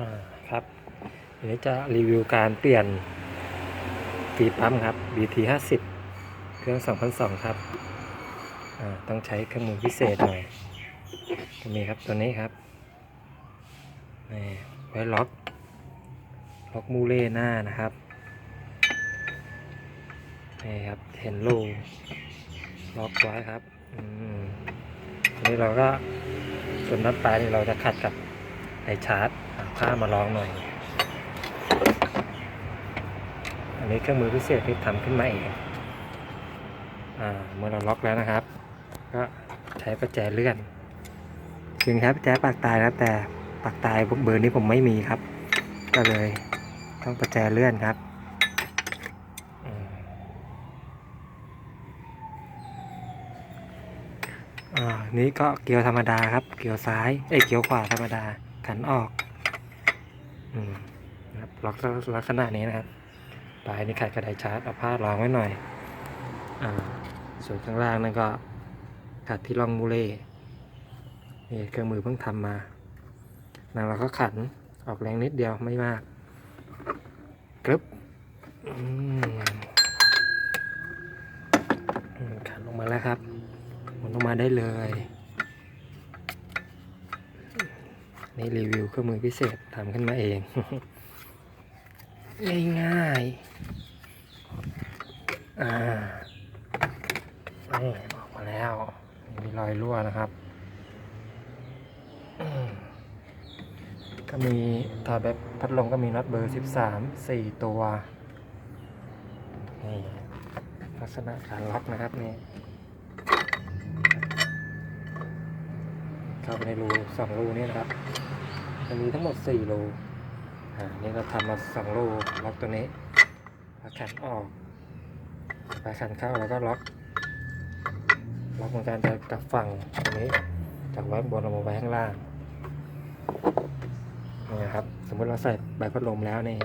อ่าครับวันนี้จะรีวิวการเปลี่ยนฟีปั๊มครับ BT 50เครื่อง 2002 ครับอ่าต้องใช้เครื่องมือพิเศษหน่อยก็มีครับตัวนี้ครับนี่ไว้ล็อก ล็อกมูเล่หน้านะครับนี่ครับเห็นรูล็อกไว้ครับอืมนี้เราก็ส่วนน็อตปลายนี่เราจะขัดกับไอชาร์จ ผ้ามาลองหน่อย อันนี้เครื่องมือพิเศษที่ทำขึ้นมาเอง อ่า เมื่อเราล็อกแล้วนะครับ ก็ใช้ประแจเลื่อนจริงครับประแจปากตายนะแต่ปากตายเบอร์นี้ผมไม่มีครับ ก็เลยต้องประแจเลื่อนครับอ่านี่ก็เกียวธรรมดาครับ เกียวซ้าย เอ้ยเกียวขวาธรรมดา ขันออก นะครับล็อกลักษณะนี้นะครับปลายนี่ขัดกระไดชาร์จเอาผ้ารองไว้หน่อยอ่าส่วนข้างล่างนั่นก็ขัดที่ร่องมูเล่นี่เครื่องมือเพิ่งทำมาแล้วเราก็ขันออกแรงนิดเดียวไม่มากกรึบขันลงมาแล้วครับมุนลงมาได้เลย นี่รีวิวเครื่องมือพิเศษทำขึ้นมาเอง ง่ายๆอ่านี่ออกมาแล้ว มีรอยรั่วนะครับ ก็มีถ้าแบบพัดลมก็มีน็อตเบอร์13 4ตัว นี่ ลักษณะการล็อกนะครับนี่ เข้าไปในรูสองรูนี่นะครับจะมีทั้งหมด4รูอ่านี่เราทำมาสองรูล็อกตัวนี้แล้วขันออกปลายขันเข้าแล้วก็ล็อกล็อกเหมือนกันแต่กับฝั่งตรงนี้จากไว้บนเรามาไว้ข้างล่างนี่นะครับ สมมติเราใส่ใบพัดลมแล้วนี่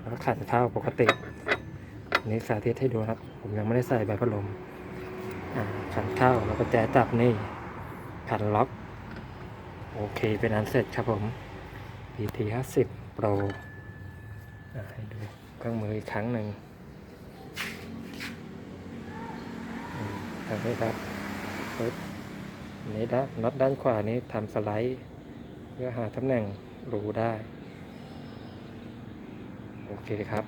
แล้วขันเข้าปกติ นี้สาธิตให้ดูครับ ผมยังไม่ได้ใส่ใบพัดลม ขันเข้าแล้วก็แจจับนี่ขันล็อก โอเคเป็นอันเสร็จครับผม PT 50 Pro ให้ดูเครื่องมืออีกครั้งหนึ่งทำนี้ครับปึ๊บนนี้ด้านน็อตด้านขวานี้ทำสไลด์ เพื่อหาตำแหน่งรูได้ โอเคครับ